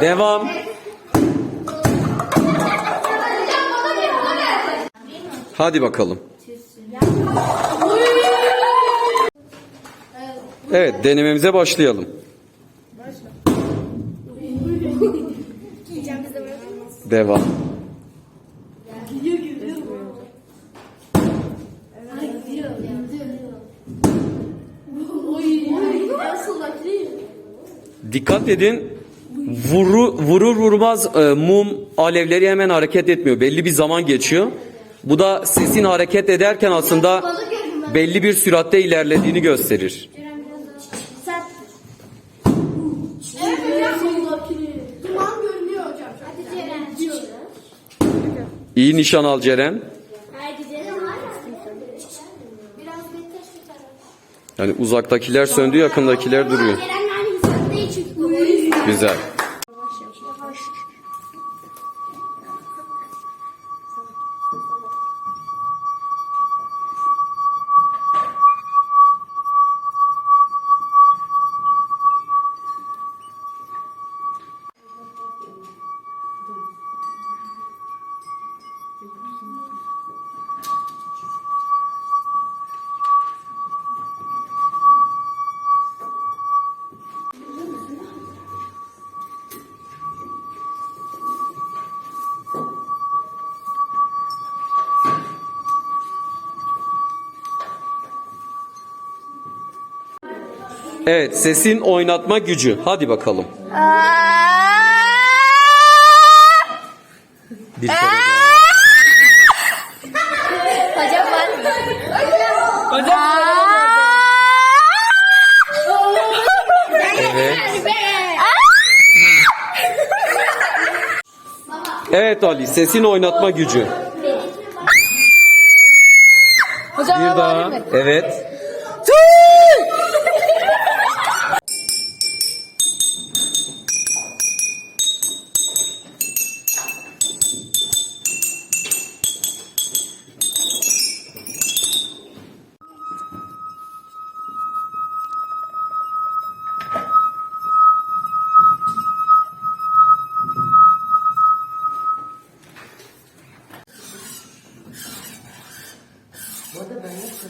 Devam. Hadi bakalım. Evet denememize başlayalım. Devam. Dikkat edin. Vuru, vurur vurmaz e, mum alevleri hemen hareket etmiyor. Belli bir zaman geçiyor. Bu da sesin hareket ederken aslında belli bir süratte ilerlediğini gösterir. İyi nişan al Ceren. Yani uzaktakiler söndü, yakındakiler duruyor. Güzel. Evet, sesin oynatma gücü. Hadi bakalım. Bir kere daha. Hocam var mı? Evet. Evet Ali, sesin oynatma gücü. Hocam Bir daha. Evet. 我的本人是